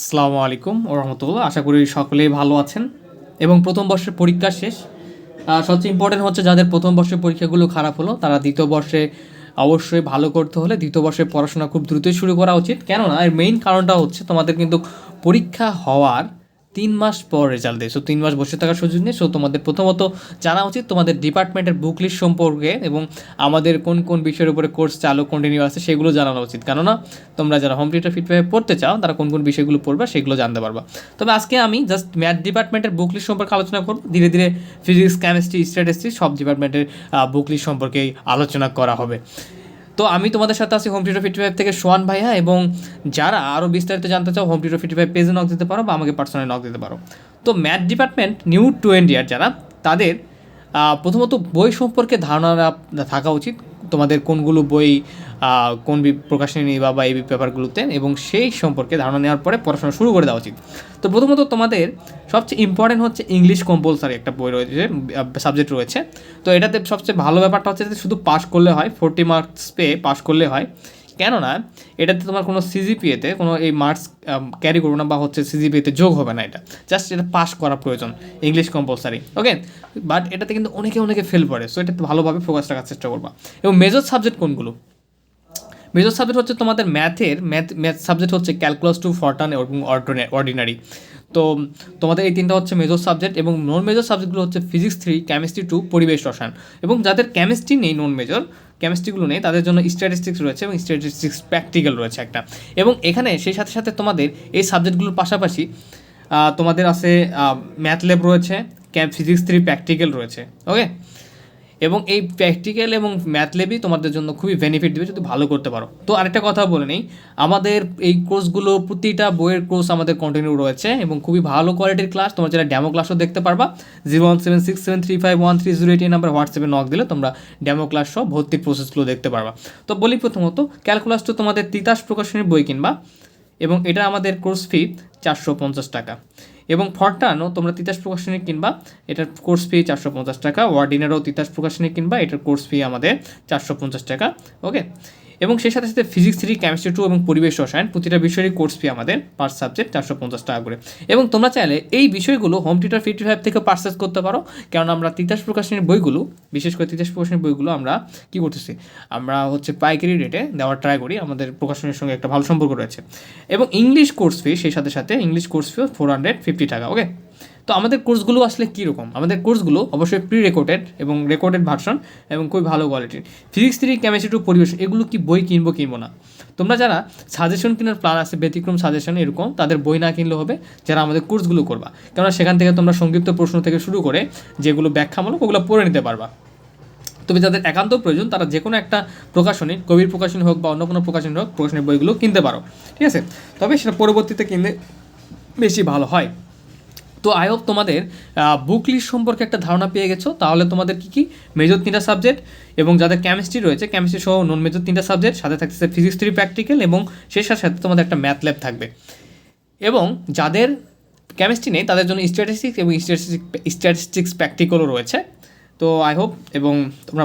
আসসালামু আলাইকুম রহমতুল্লাহ। আশা করি সকলেই ভালো আছেন। এবং প্রথম বর্ষের পরীক্ষা শেষ। সবচেয়ে ইম্পর্টেন্ট হচ্ছে যাদের প্রথম বর্ষের পরীক্ষাগুলো খারাপ হলো, তারা দ্বিতীয় বর্ষে অবশ্যই ভালো করতে হলে দ্বিতীয় বর্ষে পড়াশোনা খুব দ্রুতই শুরু করা উচিত। কেননা, এর মেইন কারণটা হচ্ছে তোমাদের কিন্তু পরীক্ষা হওয়ার তিন মাস পর রেজাল্ট দেয়। সো তিন মাস বসে থাকার সুযোগ নেই। সো তোমাদের প্রথমত জানা উচিত তোমাদের ডিপার্টমেন্টের বুক লিস্ট সম্পর্কে এবং আমাদের কোন কোন বিষয়ের উপরে কোর্স চালু কন্টিনিউ আছে, সেগুলো জানানো উচিত। কেননা, তোমরা যারা হোম থিয়েটার ফিডব্যাক পড়তে চাও, তারা কোন কোন বিষয়গুলো পড়বে সেগুলো জানতে পারবা। তবে আজকে আমি জাস্ট ম্যাথ ডিপার্টমেন্টের বুক লিস্ট সম্পর্কে আলোচনা করব। ধীরে ধীরে ফিজিক্স কেমিস্ট্রি স্ট্যাটিস্টিক্স সব ডিপার্টমেন্টের বুক লিস্ট সম্পর্কেই আলোচনা করা হবে। তো আমি তোমাদের সাথে আছি হোম টিউটার ফিফটি ফাইভ থেকে সোয়ান ভাইয়া এবং যারা আরও বিস্তারিত জানতে চাও হোম টিউটার ফিফটি ফাইভ পেজে নক দিতে পারো বা আমাকে পার্সোনালি নক দিতে পারো। তো ম্যাথ ডিপার্টমেন্ট নিউ টু ইন্ডিয়ার যারা, তাদের প্রথমত বই সম্পর্কে ধারণা থাকা উচিত। তোমাদের কোনগুলো বই কোন প্রকাশনী বা বা এই পেপারগুলোতে এবং সেই সম্পর্কে ধারণা নেওয়ার পরে পড়াশোনা শুরু করে দেওয়া উচিত। তো প্রথমত তোমাদের সবচেয়ে ইম্পর্টেন্ট হচ্ছে ইংলিশ কম্পালসারি একটা বই রয়েছে সাবজেক্ট রয়েছে। তো এটাতে সবচেয়ে ভালো ব্যাপারটা হচ্ছে শুধু পাস করলে হয় ফোরটি মার্কস পেয়ে পাস করলে হয়। কেননা এটাতে তোমার কোনো সিজিপিএতে কোনো এই মার্কস ক্যারি করব না বা হচ্ছে সিজিপিএতে যোগ হবে না এটা। জাস্ট এটা পাস করা প্রয়োজন ইংলিশ কম্পালসারি ওকে বাট এটাতে কিন্তু অনেকে অনেকে ফেল করে সো এটাতে ভালোভাবে ফোকাস রাখার চেষ্টা করবা। এবং মেজর সাবজেক্ট কোনগুলো? মেজর সাবজেক্ট হচ্ছে তোমাদের ম্যাথের ম্যাথ ম্যাথ সাবজেক্ট হচ্ছে ক্যালকুলাস টু ফর্টান এবং অর্ডিনারি তো তোমাদের এই তিনটা হচ্ছে মেজর সাবজেক্ট এবং নন মেজর সাবজেক্টগুলো হচ্ছে ফিজিক্স থ্রি কেমিস্ট্রি টু পরিবেশ রসায়ন। এবং যাদের কেমিস্ট্রি নেই নন মেজর কেমিস্ট্রিগুলো নেই তাদের জন্য স্ট্যাটিস্টিক্স রয়েছে এবং স্ট্যাটিস্টিক্স প্র্যাকটিক্যাল রয়েছে একটা। এবং এখানে সেই সাথে সাথে তোমাদের এই সাবজেক্টগুলোর পাশাপাশি তোমাদের আছে ম্যাথ ল্যাব রয়েছে ক্যাম ফিজিক্স থ্রি প্র্যাকটিক্যাল রয়েছে ওকে এবং এই প্র্যাকটিক্যাল এবং ম্যাথ লেবই তোমাদের জন্য খুবই বেনিফিট দেবে যদি ভালো করতে পারো। তো আরেকটা কথা বলে নেই, আমাদের এই কোর্সগুলো প্রতিটা বইয়ের কোর্স আমাদের কন্টিনিউ রয়েছে এবং খুবই ভালো কোয়ালিটির ক্লাস তোমরা যারা ডেমো ক্লাসও দেখতে পারবা zero one seven six seven three five one three zero eight এই নাম্বার হোয়াটসঅ্যাপে নক দিলে তোমরা ডেমো ক্লাস সহ ভর্তির প্রসেসগুলো দেখতে পারবা। তো বলি প্রথমত ক্যালকুলাস তো তোমাদের তিতাস প্রকাশনীর বই কিনবা এবং এটা আমাদের কোর্স ফি চারশো পঞ্চাশ টাকা। এবং ফরটানও তোমরা তিতাস প্রকাশনী কিনবা, এটার কোর্স ফি চারশো পঞ্চাশ টাকা। ওয়ার্ডিনারও তিতাস প্রকাশনী কিনবা, এটার কোর্স ফি আমাদের চারশো পঞ্চাশ টাকা। ওকে এবং সেই সাথে সাথে ফিজিক্স থ্রি কেমিস্ট্রি টু এবং পরিবেশ রসায়ন প্রতিটা বিষয়েরই কোর্স ফি আমাদের পার সাবজেক্ট চারশো পঞ্চাশ টাকা করে। এবং তোমরা চাইলে এই বিষয়গুলো হোম টিউটার ফিফটি ফাইভ থেকে পারচেস করতে পারো। কারণ আমরা তিতাস প্রকাশনীর বইগুলো, বিশেষ করে তিতাস প্রকাশনীর বইগুলো আমরা কী করতেছি? আমরা হচ্ছে পাইকারি রেটে দেওয়ার ট্রাই করি। আমাদের প্রকাশনীর সঙ্গে একটা ভালো সম্পর্ক রয়েছে। এবং ইংলিশ কোর্স ফি সেই সাথে সাথে English course fee four hundred fifty টাকা ওকে তো আমাদের কোর্সগুলো আসলে কীরকম? আমাদের কোর্সগুলো অবশ্যই প্রি রেকর্ডেড এবং রেকর্ডেড ভার্সন এবং খুবই ভালো কোয়ালিটির ফিজিক্স থ্রি কেমিস্ট্রি টু পরিবেশ, এগুলো কি বই কিনবো কিনবো না। তোমরা যারা সাজেশন কেনার প্ল্যান আছে, ব্যতিক্রম সাজেশন এরকম, তাদের বই না কিনলে হবে, যারা আমাদের কোর্সগুলো করবা। কেননা সেখান থেকে তোমরা সংক্ষিপ্ত প্রশ্ন থেকে শুরু করে যেগুলো ব্যাখ্যামূলক, ওগুলো পড়ে নিতে পারবা। তবে যাদের একান্ত প্রয়োজন, তারা যে কোনো একটা প্রকাশনী, কবির প্রকাশনী হোক বা অন্য কোনো প্রকাশনী হোক, প্রকাশনীর বইগুলো কিনতে পারো। ঠিক আছে? তবে সেটা পরবর্তীতে কিনলে বেশি ভালো হয়। তো আই হোপ তোমাদের বুক লিস্ট সম্পর্কে একটা ধারণা পেয়ে গেছো। তাহলে তোমাদের কী কী? মেজর তিনটা সাবজেক্ট এবং যাদের কেমিস্ট্রি রয়েছে কেমিস্ট্রি সহ নন মেজর তিনটা সাবজেক্ট সাথে থাকতেছে ফিজিক্স থ্রি প্র্যাকটিক্যাল এবং সেই সাথে সাথে তোমাদের একটা ম্যাথ ল্যাব থাকবে। এবং যাদের কেমিস্ট্রি নেই, তাদের জন্য স্ট্যাটিস্টিক্স এবং স্ট্যাটিস্টিক্স প্র্যাকটিক্যালও রয়েছে। তো আই হোপ এবং তোমরা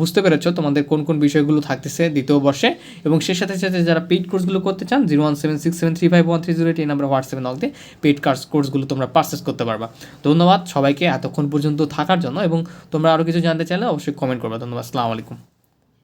বুঝতে পেরেছ তোমাদের কোন কোন বিষয়গুলো থাকতেছে দ্বিতীয় বর্ষে এবং সে সাথে সাথে যারা পেইড কোর্সগুলো করতে চান zero one seven six seven three five one three zero eight এই নাম্বার হোয়াটসঅ্যাপে নক দিয়ে পেইড কার্স কোর্সগুলো তোমরা পারচেস করতে পারবা। ধন্যবাদ সবাইকে এতক্ষণ পর্যন্ত থাকার জন্য এবং তোমরা আরও কিছু জানতে চাইলে অবশ্যই কমেন্ট করবা। ধন্যবাদ, আসসালামু আলাইকুম।